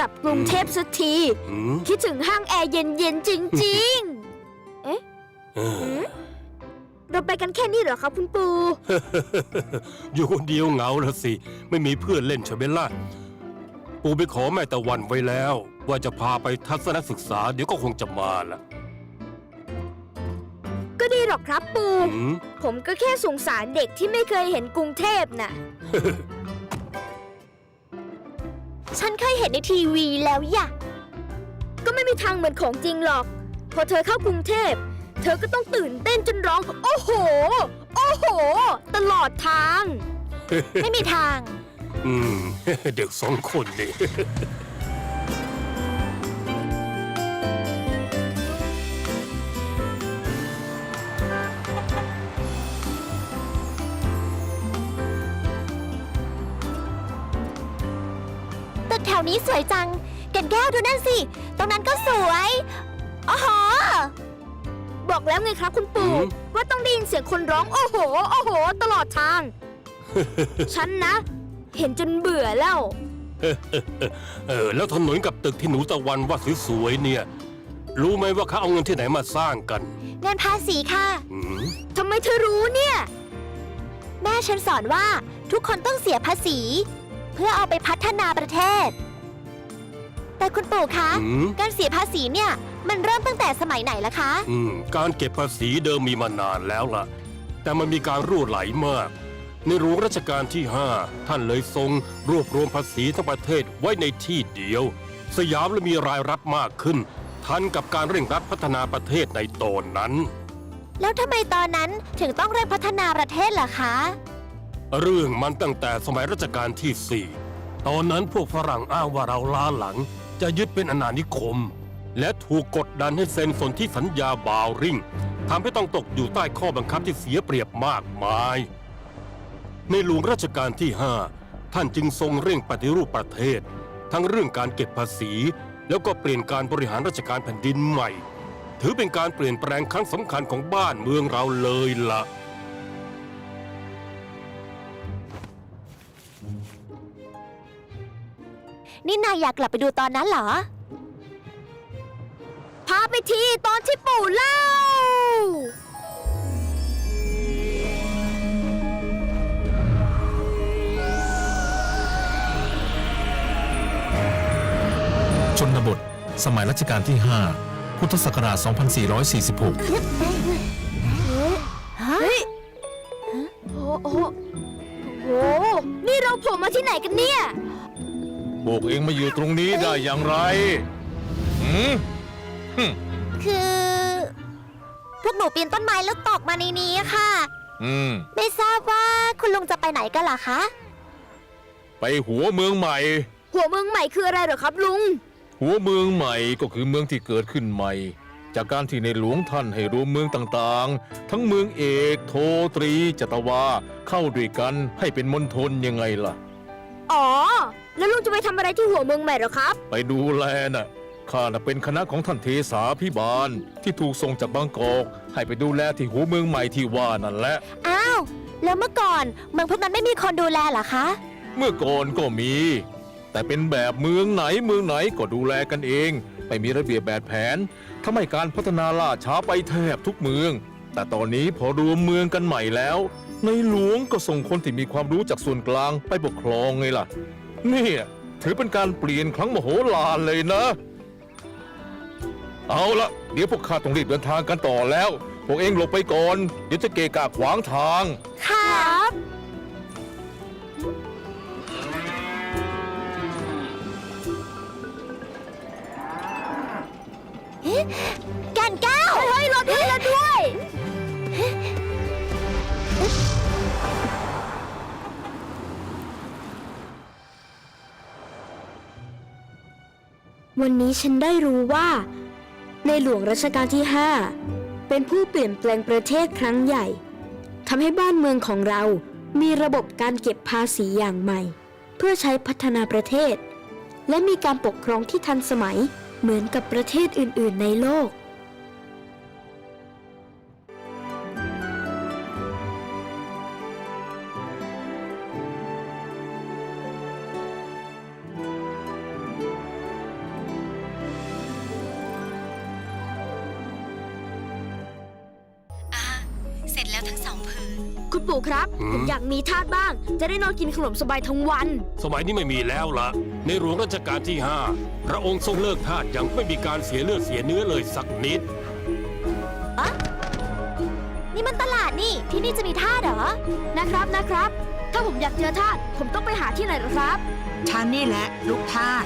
ลับกรุงเทพสักทีหืมคิดถึงห้างแอร์เย็นๆจริงเออๆเราไปกันแค่นี้เหรอครับคุณปู อยู่คนเดียวเหงาละสิ ไม่มีเพื่อนเล่นใช่ไหมล่ะปู่ไปขอแม่ตะวันไว้แล้ว ว่าจะพาไปทัศนศึกษา เดี๋ยวก็คงจะมาละก็ดีหรอกครับปูหืมผมก็แค่สงสารเด็กที่ไม่เคยเห็นกรุงเทพน่ะ ฉันเคยเห็นในทีวีแล้วย่ะ ก็ไม่มีทางเหมือนของจริงหรอก พอเธอเข้ากรุงเทพ เธอก็ต้องตื่นเต้นจนร้อง โอ้โห โอ้โห ตลอดทาง ไม่มีทาง อืม เด็กสองคนนี่ วนี้สวยจังแก่นแก้วดูนั่นสิ ตรงนั้นก็สวยอ๋อหอบอกแล้วไงครับคุณปู่ หืม ว่าต้องได้ยินเสียงคนร้องโอ้โห โอ้โห ตลอดทาง ฉันนะ เห็นจนเบื่อแล้ว เออแล้วถนนกับตึกที่หนูตะวันว่าสวยๆเนี่ย รู้ไหมว่าเขาเอาเงินที่ไหนมาสร้างกันเงินภาษีค่ะ หืมทำไมเธอรู้เนี่ย แม่ฉันสอนว่าทุกคนต้องเสียภาษี เพื่อเอาไปพัฒนาประเทศ แต่คุณปู่คะหืม การเสียภาษีเนี่ย มันเริ่มตั้งแต่สมัยไหนล่ะคะ อืมการเก็บภาษีเดิมมีมานานแล้วล่ะ แต่มันมีการรั่วไหลมาก ในหลวงรัชกาลที่ 5 ท่านเลยทรงรวบรวมภาษีทั้งประเทศไว้ในที่เดียว สยามเลยมีรายรับมากขึ้น ทันกับการเร่งรัดพัฒนาประเทศในตอนนั้น แล้วทำไมตอนนั้นถึงต้องเร่งพัฒนาประเทศล่ะคะ เรื่องมันตั้งแต่สมัยรัชกาลที่ 4 ตอนนั้นพวกฝรั่งอ้างว่าเราล้าหลัง จะยึดเป็นอาณานิคม และถูกกดดันให้เซ็นสนธิสัญญาบาวริงทำให้ต้องตกอยู่ใต้ข้อบังคับที่เสียเปรียบมากมาย ในหลวงรัชกาลที่ 5 ท่านจึงทรงเร่งปฏิรูปประเทศ ทั้งเรื่องการเก็บภาษี แล้วก็เปลี่ยนการบริหารราชการแผ่นดินใหม่ ถือเป็นการเปลี่ยนแปลงครั้งสำคัญของบ้านเมืองเราเลยล่ะ นี่นายอยากกลับไปดูตอนนั้นเหรอ พาไปทีตอนที่ปู่เล่า ชนบท สมัยรัชกาลที่ 5 พุทธศักราช 2446 เฮ้ยโอ้โหโอ้โหนี่เราโผล่มาที่ไหนกันเนี่ย พวกเองมาอยู่ตรงนี้ได้อย่างไรหืมคือ พวกหนูปีนต้นไม้แล้วตกมาในนี้ค่ะ อืม ไม่ทราบว่าคุณลุงจะไปไหนกันล่ะคะ ไปหัวเมืองใหม่ หัวเมืองใหม่คืออะไรเหรอครับลุง หัวเมืองใหม่ก็คือเมืองที่เกิดขึ้นใหม่ จากการที่ในหลวงท่านให้รวมเมืองต่างๆ ทั้งเมืองเอกโทตรีจตวาเข้าด้วยกันให้เป็นมณฑลยังไงล่ะ อ๋อ แล้วลุงจะไปทำอะไรที่หัวเมืองใหม่เหรอครับ ไปดูแลน่ะ ข้าน่ะเป็นคณะของท่านเทสาพิบาลที่ถูกส่งจากบางกอก ให้ไปดูแลที่หัวเมืองใหม่ที่ว่านั่นแหละ อ้าว แล้วเมื่อก่อนเมืองพวกนั้นไม่มีคนดูแลเหรอคะ เมื่อก่อนก็มี แต่เป็นแบบเมืองไหนเมืองไหนก็ดูแลกันเอง ไม่มีระเบียบแบบแผนทำให้การพัฒนาล่าช้าไปแทบทุกเมือง แต่ตอนนี้พอรวมเมืองกันใหม่แล้ว ในหลวงก็ส่งคนที่มีความรู้จากส่วนกลางไปปกครองไงล่ะเนี่ถือเป็นการเปลี่ยนครั้งมโหฬารเลยนะ เอาละเดี๋ยวพวกข้าต้องรีบเดินทางกันต่อแล้ว พวกเองหลบไปก่อน เดี๋ยวจะเกะกะขวางทาง ครับกัน วันนี้ฉันได้รู้ว่า ในหลวงรัชกาลที่ 5 เป็นผู้เปลี่ยนแปลงประเทศครั้งใหญ่ทำให้บ้านเมืองของเรามีระบบการเก็บภาษีอย่างใหม่ เพื่อใช้พัฒนาประเทศ และมีการปกครองที่ทันสมัยเหมือนกับประเทศอื่น ๆ ในโลก แล้วทั้งสองผืน คุณปู่ครับ หืม ผมอยากมีทาสบ้าง จะได้นอนกินขนมสบายทั้งวัน สมัยนี้ไม่มีแล้วละในหลวงรัชกาลที่ 5 พระองค์ทรงเลิกทาสอย่างไม่มีการเสียเลือดเสียเนื้อเลยสักนิด นี่มันตลาดนี่ ที่นี่จะมีทาสเหรอ นะครับนะครับ ถ้าผมอยากเจอทาสผมต้องไปหาที่ไหนเหรอครับ ฉันนี่แหละ ลูกทาส